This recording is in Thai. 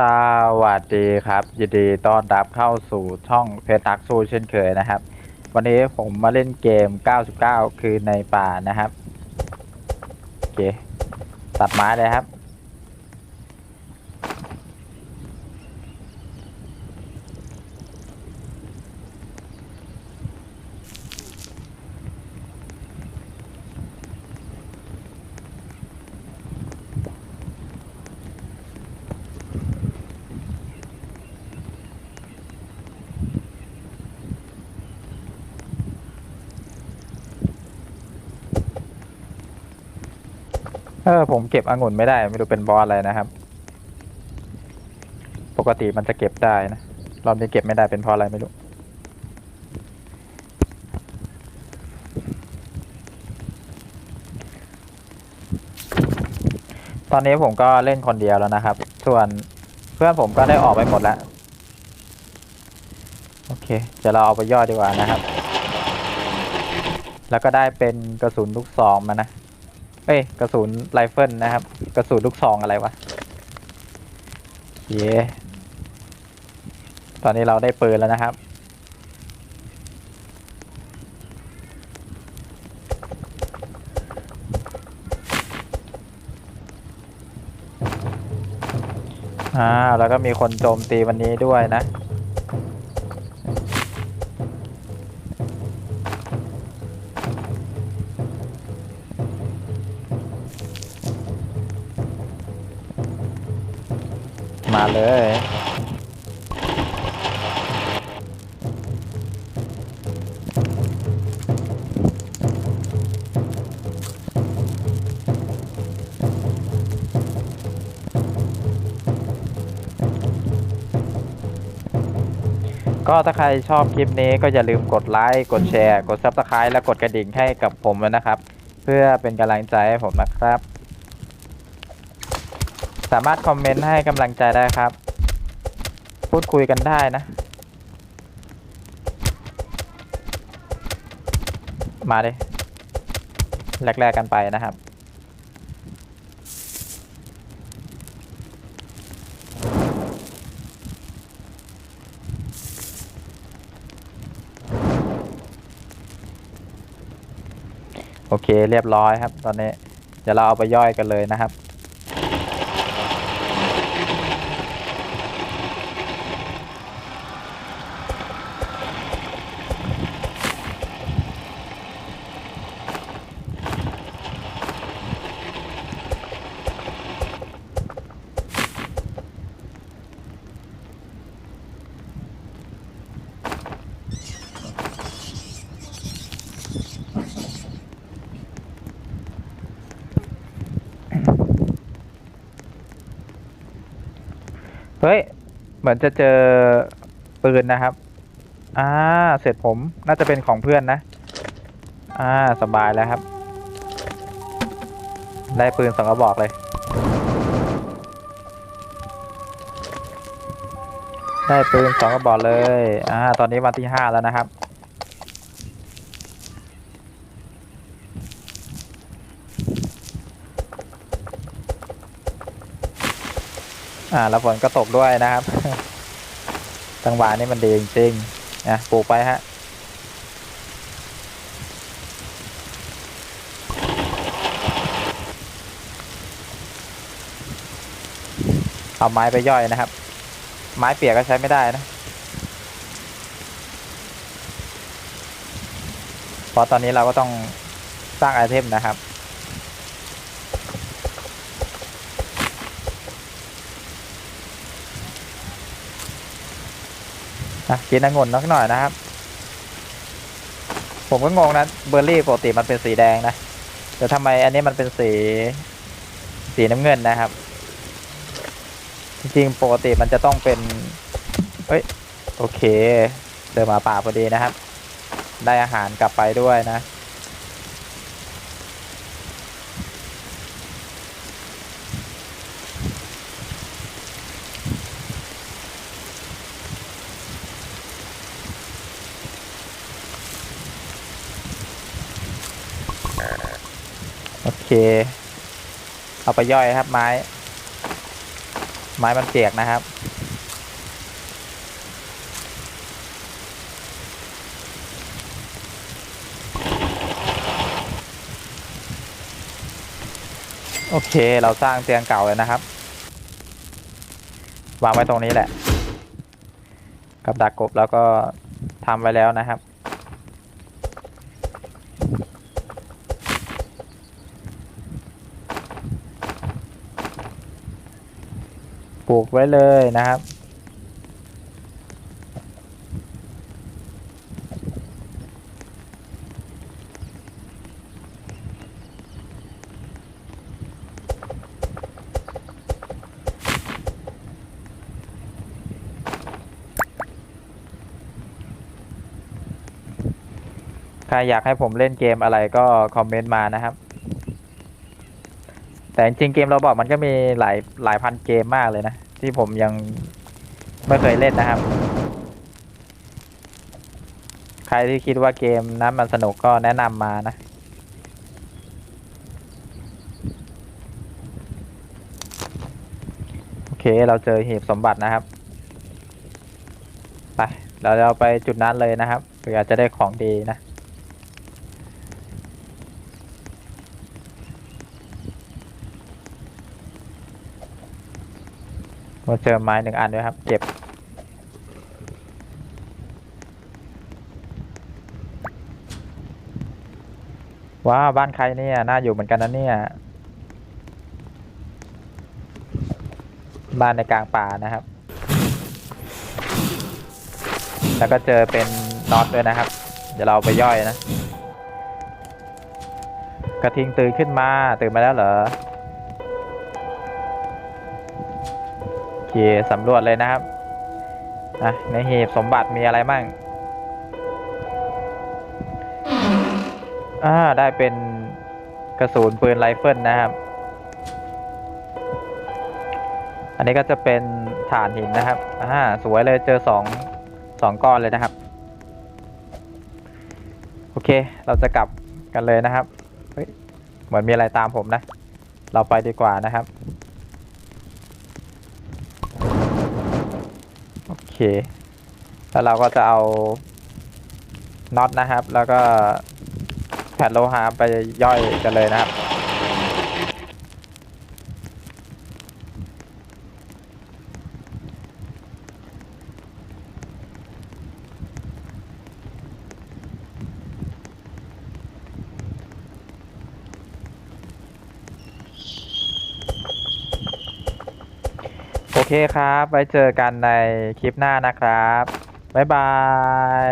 สวัสดีครับ ยินดีต้อนรับเข้าสู่ช่องเพจนักสู้เช่นเคยนะครับ วันนี้ผมมาเล่นเกม 99 คือในป่านะครับ โอเค ตัดไม้เลยครับ เออผมเก็บองุ่นไม่ได้ ไม่รู้เป็นบอสอะไรนะครับ ปกติมันจะเก็บได้นะรอบนี้เก็บไม่ได้เป็นเพราะอะไรไม่รู้ตอนนี้ผมก็เล่นคนเดียวแล้วนะครับ ส่วนเพื่อนผมก็ได้ออกไปหมดแล้ว โอเค เดี๋ยวเราเอาไปย่อดีกว่านะครับ แล้วก็ได้เป็นกระสุนลูกซองมานะ เอ้ยกระสุนไรเฟิลนะครับ กระสุนลูกซองอะไรวะ เย่ตอนนี้เราได้ปืนแล้วนะครับ อ่า แล้วก็มีคนโจมตีวันนี้ด้วยนะ เลย ก็ถ้าใครชอบคลิปนี้ก็อย่าลืมกดไลค์ กดแชร์ กด Subscribe และกดกระดิ่งให้กับผมนะครับ เพื่อเป็นกำลังใจให้ผมนะครับ สามารถคอมเมนต์ให้กำลังใจได้ครับ พูดคุยกันได้นะ มาดิแลกๆกันไปนะครับโอเคเรียบร้อยครับ ตอนนี้เดี๋ยวเราเอาไปย่อยกันเลยนะครับ เฮ้ย เหมือนจะเจอปืนนะครับ อ่า เสร็จผม น่าจะเป็นของเพื่อนนะ อ่า สบายแล้วครับ ได้ปืนสองกระบอกเลย ได้ปืนสองกระบอกเลย อ่า ตอนนี้วันที่ห้าแล้วนะครับ อ่าแล้วฝนก็ตกด้วยนะครับ จังหวะนี้มันดีจริงๆนะปลูกไปฮะเอาไม้ไปย่อยนะครับ ไม้เปียกก็ใช้ไม่ได้นะ เพราะตอนนี้เราก็ต้องสร้างไอเทมนะครับ นะกินองุ่นนักหน่อยนะครับ ผมก็งงนะเบอร์รี่ปกติมันเป็นสีแดงนะแต่ทำไมอันนี้มันเป็นสี สีน้ำเงินนะครับ จริงๆปกติมันจะต้องเป็นเอ้ย โอเค เจอหมาป่าพอดีนะครับ ได้อาหารกลับไปด้วยนะ เคเอาไปย่อยครับไม้ไม้ม้มันเปียกนะครับ โอเคเราสร้างเตียงเก่าเลยนะครับ วางไว้ตรงนี้แหละ กับดักกบแล้วก็ทำไว้แล้วนะครับ ปลูกไว้เลยนะครับ ใครอยากให้ผมเล่นเกมอะไรก็คอมเมนต์มานะครับ แต่จริงเกมเราบอกมันก็มีหลายหลายพันเกมมากเลยนะ ที่ผมยังไม่เคยเล่นนะครับ ใครที่คิดว่าเกมนั้นมันสนุกก็แนะนำมานะโอเคเราเจอหีบสมบัตินะครับไปเราจะไปจุดนั้นเลยนะครับเผื่อจะได้ของดีนะ มาเจอไม้หนึ่งอันด้วยครับ เก็บ ว้าบ้านใครเนี่ย น่าอยู่เหมือนกันนะเนี่ย บ้านในกลางป่านะครับ แล้วก็เจอเป็นน็อตด้วยนะครับ เดี๋ยวเราไปย่อยนะ กระทิงตื่นขึ้นมา ตื่นมาแล้วเหรอ เคสำรวจเลยนะครับอะในหีบสมบัติมีอะไรบ้างอ่าได้เป็นกระสุนปืนไรเฟิลนะครับ อันนี้ก็จะเป็นฐานหินนะครับอ่าสวยเลยเจอสองสองก้อนเลยนะครับ โอเคเราจะกลับกันเลยนะครับ เฮ้ย เหมือนมีอะไรตามผมนะ เราไปดีกว่านะครับ เค แล้วเราก็จะเอาน็อตนะครับ แล้วก็แผ่นโลหะไปย่อยกันเลยนะครับ เคครับ ไว้เจอกันในคลิปหน้านะครับ บ๊ายบาย